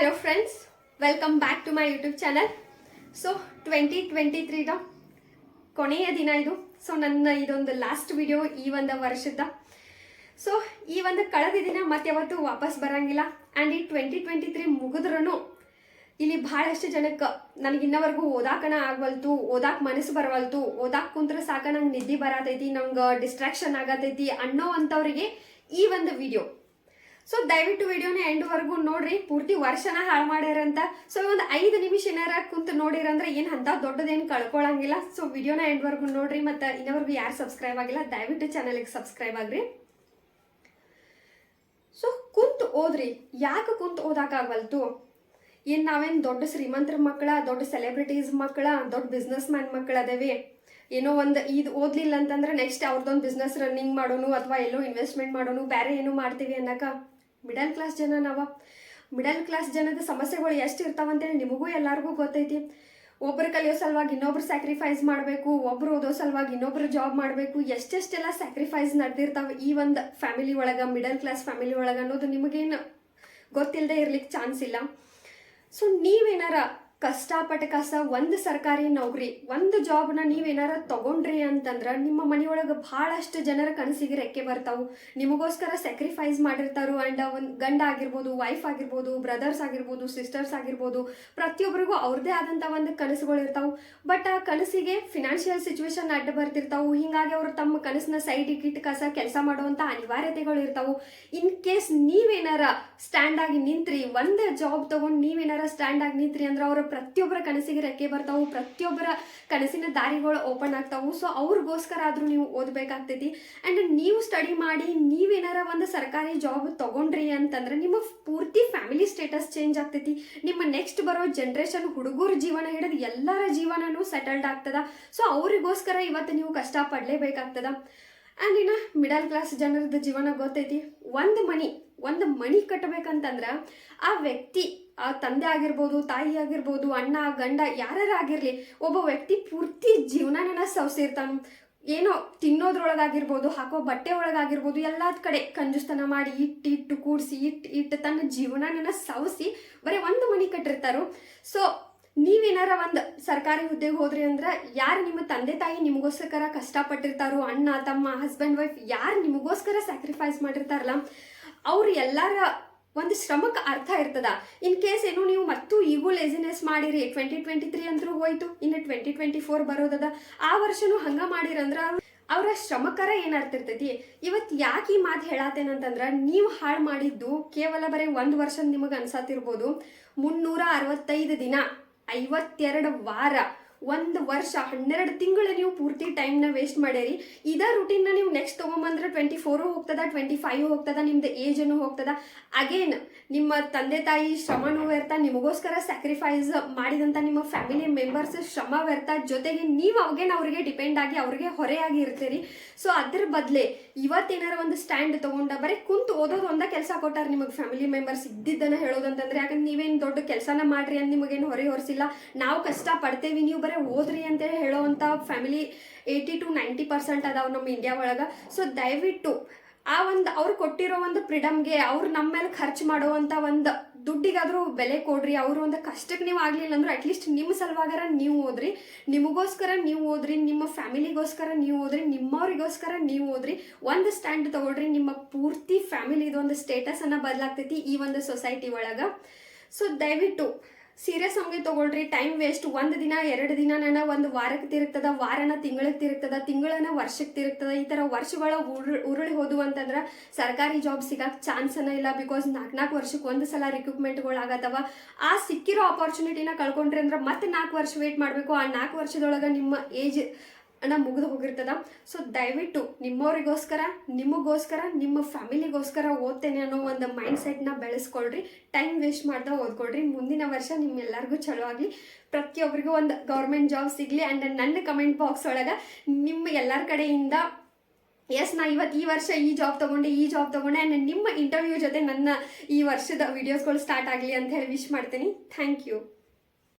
Hello friends welcome back to my YouTube channel so twenty twenty ತ್ರೀದ ಕೊನೆಯ ದಿನ ಇದು. So ನನ್ನ ಇದೊಂದು ಲಾಸ್ಟ್ ವಿಡಿಯೋ ಈ ಒಂದು ವರ್ಷದ. ಸೊ ಈ ಒಂದು ಕಳೆದ ದಿನ ಮತ್ತೆ ಯಾವತ್ತು ವಾಪಸ್ ಬರಂಗಿಲ್ಲ. ಆ್ಯಂಡ್ ಈ ಟ್ವೆಂಟಿ ಟ್ವೆಂಟಿ ತ್ರೀ ಮುಗಿದ್ರೂ ಇಲ್ಲಿ ಭಾಳಷ್ಟು ಜನಕ್ಕೆ ನನಗೆ ಇನ್ನವರೆಗೂ ಓದಾಕನ ಆಗವಲ್ತು, ಓದಾಕ್ ಮನಸ್ಸು ಬರವಲ್ತು. ಓದಾಕ್ ಕುಂತ್ರೆ ಸಾಕ ನಂಗೆ ನಿದ್ದೆ ಬರತೈತಿ, ನಂಗೆ ಡಿಸ್ಟ್ರಾಕ್ಷನ್ ಆಗತೈತಿ ಅನ್ನೋ ಅಂಥವ್ರಿಗೆ ಈ ಒಂದು ವಿಡಿಯೋ ಸೊ ದಯವಿಟ್ಟು ವಿಡಿಯೋನ ಎಂಡ್ವರೆಗೂ ನೋಡ್ರಿ. ಪೂರ್ತಿ ವರ್ಷನ ಹಾಳು ಮಾಡ್ಯಾರಂತ. ಸೊ ಒಂದು ಐದು ನಿಮಿಷ ಏನಾರ ಕುಂತು ನೋಡಿರಂದ್ರೆ ಏನು ಅಂತ ದೊಡ್ಡದೇನು ಕಳ್ಕೊಳಂಗಿಲ್ಲ. ಸೊ ವಿಡಿಯೋನ ಎಂಡ್ವರೆಗೂ ನೋಡ್ರಿ ಮತ್ತು ಇನ್ನವರೆಗೂ ಯಾರು ಸಬ್ಸ್ಕ್ರೈಬ್ ಆಗಿಲ್ಲ, ದಯವಿಟ್ಟು ಚಾನಲ್ಗೆ ಸಬ್ಸ್ಕ್ರೈಬ್ ಆಗ್ರಿ. ಸೊ ಕುಂತು ಓದ್ರಿ. ಯಾಕೆ ಕುಂತು ಓದಾಕಾಗವಲ್ತು ಏನು ನಾವೇನು ದೊಡ್ಡ ಶ್ರೀಮಂತರ ಮಕ್ಕಳ, ದೊಡ್ಡ ಸೆಲೆಬ್ರಿಟೀಸ್ ಮಕ್ಕಳ, ದೊಡ್ಡ ಬಿಸ್ನೆಸ್ ಮ್ಯಾನ್ ಮಕ್ಕಳ ಅದೇವಿ. ಏನೋ ಒಂದು ಇದು ಓದ್ಲಿಲ್ಲ ಅಂತಂದ್ರೆ ನೆಕ್ಸ್ಟ್ ಅವ್ರದ್ದೊಂದು ಬಿಸ್ನೆಸ್ ರನ್ನಿಂಗ್ ಮಾಡೋನು ಅಥವಾ ಎಲ್ಲೋ ಇನ್ವೆಸ್ಟ್ಮೆಂಟ್ ಮಾಡೋನು ಬೇರೆ ಏನು ಮಾಡ್ತೀವಿ ಅನ್ನಕ. ಮಿಡಲ್ ಕ್ಲಾಸ್ ಜನ ನಾವು. ಮಿಡಲ್ ಕ್ಲಾಸ್ ಜನದ ಸಮಸ್ಯೆಗಳು ಎಷ್ಟು ಇರ್ತಾವಂತೇಳಿ ನಿಮಗೂ ಎಲ್ಲರಿಗೂ ಗೊತ್ತೈತಿ. ಒಬ್ಬರು ಕಲಿಯೋ ಸಲುವಾಗಿ ಇನ್ನೊಬ್ರು ಸ್ಯಾಕ್ರಿಫೈಸ್ ಮಾಡಬೇಕು, ಒಬ್ರು ಓದೋ ಸಲುವಾಗಿ ಇನ್ನೊಬ್ರು ಜಾಬ್ ಮಾಡಬೇಕು, ಎಷ್ಟೆಷ್ಟೆಲ್ಲ ಸ್ಯಾಕ್ರಿಫೈಸ್ ನಡೆದಿರ್ತಾವೆ ಈ ಒಂದು ಫ್ಯಾಮಿಲಿ ಒಳಗೆ ಮಿಡಲ್ ಕ್ಲಾಸ್ ಫ್ಯಾಮಿಲಿ ಒಳಗೆ ಅನ್ನೋದು ನಿಮಗೇನು ಗೊತ್ತಿಲ್ಲದೆ ಇರ್ಲಿಕ್ಕೆ ಚಾನ್ಸ್ ಇಲ್ಲ. ಸೊ ನೀವೇನಾರ ಕಷ್ಟಪಟ್ಟ ಕಸ, ಒಂದು ಸರ್ಕಾರಿ ನೌಕರಿ, ಒಂದು ಜಾಬ್ನ ನೀವೇನಾರ ತಗೊಂಡ್ರಿ ಅಂತಂದ್ರೆ ನಿಮ್ಮ ಮನೆಯೊಳಗೆ ಭಾಳಷ್ಟು ಜನರ ಕನಸಿಗೆ ರೆಕ್ಕೆ ಬರ್ತಾವು. ನಿಮಗೋಸ್ಕರ ಸ್ಯಾಕ್ರಿಫೈಸ್ ಮಾಡಿರ್ತಾರು ಆ್ಯಂಡ್ ಒಂದು ಗಂಡ ಆಗಿರ್ಬೋದು ವೈಫ್ ಆಗಿರ್ಬೋದು ಬ್ರದರ್ಸ್ ಆಗಿರ್ಬೋದು ಸಿಸ್ಟರ್ಸ್ ಆಗಿರ್ಬೋದು ಪ್ರತಿಯೊಬ್ಬರಿಗೂ ಅವ್ರದ್ದೇ ಆದಂಥ ಒಂದು ಕನಸುಗಳು ಇರ್ತಾವೆ. ಬಟ್ ಆ ಕನಸಿಗೆ ಫಿನಾನ್ಷಿಯಲ್ ಸಿಚುವೇಶನ್ ಅಡ್ಡ ಬರ್ತಿರ್ತಾವು. ಹೀಗಾಗಿ ಅವರು ತಮ್ಮ ಕನಸನ್ನ ಸೈಡ್ ಇಟ್ಟಿಟ್ಟು ಕಸ ಕೆಲಸ ಮಾಡುವಂಥ ಅನಿವಾರ್ಯತೆಗಳು ಇರ್ತಾವೆ. ಇನ್ ಕೇಸ್ ನೀವೇನಾರ ಸ್ಟ್ಯಾಂಡ್ ಆಗಿ ನಿಂತ್ರಿ, ಒಂದು ಜಾಬ್ ತಗೊಂಡು ನೀವೇನಾರ ಸ್ಟ್ಯಾಂಡ್ ಆಗಿ ನಿಂತ್ರಿ ಅಂದ್ರೆ ಅವರ ಪ್ರತಿಯೊಬ್ಬರ ಕನಸಿಗೆ ರೆಕ್ಕೆ ಬರ್ತಾವು, ಪ್ರತಿಯೊಬ್ಬರ ಕನಸಿನ ದಾರಿಗಳು ಓಪನ್ ಆಗ್ತಾವು. ಸೊ ಅವ್ರಿಗೋಸ್ಕರ ಆದರೂ ನೀವು ಓದಬೇಕಾಗ್ತೈತಿ. ಆ್ಯಂಡ್ ನೀವು ಸ್ಟಡಿ ಮಾಡಿ, ನೀವೇನಾರ ಒಂದು ಸರ್ಕಾರಿ ಜಾಬ್ ತಗೊಂಡ್ರಿ ಅಂತಂದ್ರೆ ನಿಮ್ಮ ಪೂರ್ತಿ ಫ್ಯಾಮಿಲಿ ಸ್ಟೇಟಸ್ ಚೇಂಜ್ ಆಗ್ತೈತಿ. ನಿಮ್ಮ ನೆಕ್ಸ್ಟ್ ಬರೋ ಜನ್ರೇಷನ್ ಹುಡುಗರ ಜೀವನ ಹಿಡಿದು ಎಲ್ಲರ ಜೀವನನೂ ಸೆಟಲ್ಡ್ ಆಗ್ತದ. ಸೊ ಅವರಿಗೋಸ್ಕರ ಇವತ್ತು ನೀವು ಕಷ್ಟ ಪಡಲೇಬೇಕಾಗ್ತದ ಆ್ಯಂಡ್ ಇನ್ನು ಮಿಡಲ್ ಕ್ಲಾಸ್ ಜನರದ ಜೀವನ ಗೊತ್ತೈತಿ. ಒಂದು ಮನಿ ಒಂದು ಮನಿ ಕಟ್ಟಬೇಕಂತಂದ್ರೆ ಆ ವ್ಯಕ್ತಿ, ಆ ತಂದೆ ಆಗಿರ್ಬೋದು, ತಾಯಿ ಆಗಿರ್ಬೋದು, ಅಣ್ಣ, ಗಂಡ ಯಾರ್ಯಾರು ಆಗಿರಲಿ, ಒಬ್ಬ ವ್ಯಕ್ತಿ ಪೂರ್ತಿ ಜೀವನನ ಸವಸಿರ್ತಾನೆ. ಏನೋ ತಿನ್ನೋದ್ರೊಳಗಾಗಿರ್ಬೋದು, ಹಾಕೋ ಬಟ್ಟೆ ಒಳಗಾಗಿರ್ಬೋದು, ಎಲ್ಲಾದ ಕಡೆ ಕಂಜುಸ್ತನ ಮಾಡಿ ಇಟ್ಟು ಇಟ್ಟು, ಕೂಡಿಸಿ, ಇಟ್ಟು ಇಟ್ಟು ತನ್ನ ಜೀವನನ ಸವಸಿ ಬರೀ ಒಂದು ಮನಿ ಕಟ್ಟಿರ್ತಾರೋ. ಸೊ ನೀವೇನಾರ ಒಂದು ಸರ್ಕಾರಿ ಹುದ್ದೆಗೆ ಹೋದ್ರಿ ಅಂದ್ರೆ ಯಾರು ನಿಮ್ಮ ತಂದೆ, ತಾಯಿ ನಿಮಗೋಸ್ಕರ ಕಷ್ಟಪಟ್ಟಿರ್ತಾರೋ, ಅಣ್ಣ, ತಮ್ಮ ಹಸ್ಬೆಂಡ್ ವೈಫ್ ಯಾರು ನಿಮಗೋಸ್ಕರ ಸ್ಯಾಕ್ರಿಫೈಸ್ ಮಾಡಿರ್ತಾರಲ್ಲ ಅವ್ರು ಎಲ್ಲರ ಒಂದು ಶ್ರಮಕ್ಕೆ ಅರ್ಥ ಇರ್ತದ. ಇನ್ ಕೇಸ್ ಏನು ನೀವು ಮತ್ತು ಈಗೂ ಲೇಸಿನೆಸ್ ಮಾಡಿರಿ ಟ್ವೆಂಟಿ ಟ್ವೆಂಟಿ ತ್ರೀ ಅಂದ್ರೂ ಹೋಯ್ತು, ಇನ್ನು ಟ್ವೆಂಟಿ ಟ್ವೆಂಟಿ ಫೋರ್ ಬರೋದದ. ಆ ವರ್ಷನೂ ಹಂಗ ಮಾಡಿರಂದ್ರ ಅವರ ಶ್ರಮಕರ ಏನ್ ಅರ್ಥ ಇರ್ತೈತಿ? ಇವತ್ತು ಯಾಕೆ ಈ ಮಾತು ಹೇಳತ್ತೇನಂತಂದ್ರೆ ನೀವು ಹಾಳು ಮಾಡಿದ್ದು ಕೇವಲ ಬರೀ ಒಂದು ವರ್ಷ ನಿಮಗೆ ಅನ್ಸತ್ತಿರ್ಬೋದು ಮುನ್ನೂರ ಅರವತ್ತೈದು ದಿನ, ಐವತ್ತೆರಡು ವಾರ. ಒಂದು ವರ್ಷ, ಹನ್ನೆರಡು ತಿಂಗಳು ನೀವು ಪೂರ್ತಿ ಟೈಮ್ನ ವೇಸ್ಟ್ ಮಾಡ್ಯಾರಿ. ಇದೇ ರುಟೀನ್ನ ನೀವು ನೆಕ್ಸ್ಟ್ ತೊಗೊಂಬಂದ್ರೆ ಟ್ವೆಂಟಿ ಫೋರು ಹೋಗ್ತದ ಟ್ವೆಂಟಿ ಫೈವ್ ಹೋಗ್ತದ, ನಿಮ್ದು ಏಜನ್ನು ಹೋಗ್ತದ. ಅಗೇನ್ ನಿಮ್ಮ ತಂದೆ ತಾಯಿ ಶ್ರಮನೂ ವ್ಯರ್ಥ ನಿಮಗೋಸ್ಕರ ಸ್ಯಾಕ್ರಿಫೈಸ್ ಮಾಡಿದಂಥ ನಿಮ್ಮ ಫ್ಯಾಮಿಲಿ ಮೆಂಬರ್ಸ್ ಶ್ರಮ ವ್ಯರ್ಥ. ಜೊತೆಗೆ ನೀವು ಅವಾಗೇನು ಅವ್ರಿಗೆ ಡಿಪೆಂಡ್ ಆಗಿ ಅವ್ರಿಗೆ ಹೊರೆಯಾಗಿ ಇರ್ತೀರಿ. ಸೊ ಅದ್ರ ಬದಲೇ ಇವತ್ತೇನಾರ ಒಂದು ಸ್ಟ್ಯಾಂಡ್ ತೊಗೊಂಡ, ಬರೀ ಕುಂತು ಓದೋದು ಒಂದ ಕೆಲಸ ಕೊಟ್ಟಾರ ನಿಮಗೆ ಫ್ಯಾಮಿಲಿ ಮೆಂಬರ್ಸ್ ಇದ್ದಿದ್ದನ್ನು ಹೇಳೋದಂತಂದ್ರೆ, ಯಾಕಂದ್ರೆ ನೀವೇನು ದೊಡ್ಡ ಕೆಲಸನ ಮಾಡ್ರಿ ಅಂತ ನಿಮಗೇನು ಹೊರೆ ಹೊರಿಸಿಲ್ಲ ನಾವು ಕಷ್ಟ ಪಡ್ತೇವೆ, ನೀವು ಬರೀ ಓದ್ರಿ ಅಂತ ಹೇಳೋವಂಥ family eighty two ninety percent ಅದಾವ ನಮ್ಮ ಇಂಡಿಯಾ ಒಳಗೆ. ಸೊ ದಯವಿಟ್ಟು ಆ ಒಂದು ಅವ್ರು ಕೊಟ್ಟಿರೋ ಒಂದು ಫ್ರೀಡಮ್ಗೆ ಅವ್ರು ನಮ್ಮ ಮೇಲೆ ಖರ್ಚು ಮಾಡುವಂಥ ಒಂದು ದುಡ್ಡಿಗಾದರೂ ಬೆಲೆ ಕೊಡ್ರಿ, ಅವರು ಒಂದು ಕಷ್ಟಕ್ಕೆ ನೀವು ಆಗಲಿಲ್ಲ ಅಂದ್ರೆ ಅಟ್ಲೀಸ್ಟ್ ನಿಮ್ಮ ಸಲುವಾಗರ ನೀವು ಓದ್ರಿ, ನಿಮಗೋಸ್ಕರ ನೀವು ಓದ್ರಿ, ನಿಮ್ಮ ಫ್ಯಾಮಿಲಿಗೋಸ್ಕರ ನೀವು ಓದ್ರಿ, ನಿಮ್ಮವ್ರಿಗೋಸ್ಕರ ನೀವು ಓದ್ರಿ, ಒಂದು ಸ್ಟ್ಯಾಂಡ್ ತಗೊಳ್ರಿ, ನಿಮ್ಮ ಪೂರ್ತಿ ಫ್ಯಾಮಿಲಿದು ಒಂದು ಸ್ಟೇಟಸನ್ನು ಬದಲಾಗ್ತೈತಿ ಈ ಒಂದು ಸೊಸೈಟಿ ಒಳಗೆ. ಸೊ ದಯವಿಟ್ಟು ಸೀರಿಯಸ್ ಆಗಿ ತಗೊಳ್ರಿ ಟೈಮ್ ವೇಸ್ಟ್ ಒಂದು ದಿನ, ಎರಡು ದಿನ ನನ್ನ ಒಂದು ವಾರಕ್ಕೆ ತಿರುಗ್ತದ, ವಾರನ ತಿಂಗಳಿಗೆ ತಿರುಗ್ತದ ತಿಂಗಳನ್ನ ವರ್ಷಕ್ಕೆ ತಿರುಗ್ತದ, ಈ ಥರ ವರ್ಷಗಳ ಉರುಳಿ ಉರುಳಿ ಹೋದವು ಅಂತಂದ್ರೆ ಸರ್ಕಾರಿ ಜಾಬ್ ಸಿಗಕ್ಕೆ ಚಾನ್ಸನ ಇಲ್ಲ ಬಿಕಾಸ್ ನಾಲ್ಕು ನಾಲ್ಕು ವರ್ಷಕ್ಕೆ ಒಂದು ಸಲ ರಿಕ್ರೂಟ್ಮೆಂಟ್ಗಳಾಗತ್ತವ ಆ ಸಿಕ್ಕಿರೋ ಆಪರ್ಚುನಿಟಿನ ಕಳ್ಕೊಂಡ್ರಿ ಅಂದ್ರೆ ಮತ್ತೆ ನಾಲ್ಕು ವರ್ಷ ವೇಟ್ ಮಾಡಬೇಕು. ಆ ನಾಲ್ಕು ವರ್ಷದೊಳಗೆ ನಿಮ್ಮ ಏಜ್ ಅನ್ನ ಮುಗಿದು ಹೋಗಿರ್ತದ. ಸೊ ದಯವಿಟ್ಟು ನಿಮ್ಮವರಿಗೋಸ್ಕರ, ನಿಮಗೋಸ್ಕರ, ನಿಮ್ಮ ಫ್ಯಾಮಿಲಿಗೋಸ್ಕರ ಓದ್ತೇನೆ ಅನ್ನೋ ಒಂದು ಮೈಂಡ್ ಸೆಟ್ನ ಬೆಳೆಸ್ಕೊಳ್ರಿ. ಟೈಮ್ ವೇಸ್ಟ್ ಮಾಡ್ತಾ ಓದ್ಕೊಳ್ರಿ. ಮುಂದಿನ ವರ್ಷ ನಿಮ್ಮೆಲ್ಲರಿಗೂ ಚಲೋ ಆಗಲಿ. ಪ್ರತಿಯೊಬ್ಬರಿಗೂ ಒಂದು ಗೌರ್ಮೆಂಟ್ ಜಾಬ್ ಸಿಗಲಿ ಆ್ಯಂಡ್ ನನ್ನ ಕಮೆಂಟ್ ಬಾಕ್ಸ್ ಒಳಗೆ ನಿಮ್ಮ ಎಲ್ಲರ ಕಡೆಯಿಂದ ಎಸ್ ನಾ ಇವತ್ತು ಈ ವರ್ಷ ಈ ಜಾಬ್ ತೊಗೊಂಡೆ, ಈ ಜಾಬ್ ತೊಗೊಂಡೆ ಆ್ಯಂಡ್ ನಿಮ್ಮ ಇಂಟರ್ವ್ಯೂ ಜೊತೆ ನನ್ನ ಈ ವರ್ಷದ ವೀಡಿಯೋಸ್ಗಳು ಸ್ಟಾರ್ಟ್ ಆಗಲಿ ಅಂತ ಹೇಳಿ ವಿಶ್ ಮಾಡ್ತೀನಿ. Thank you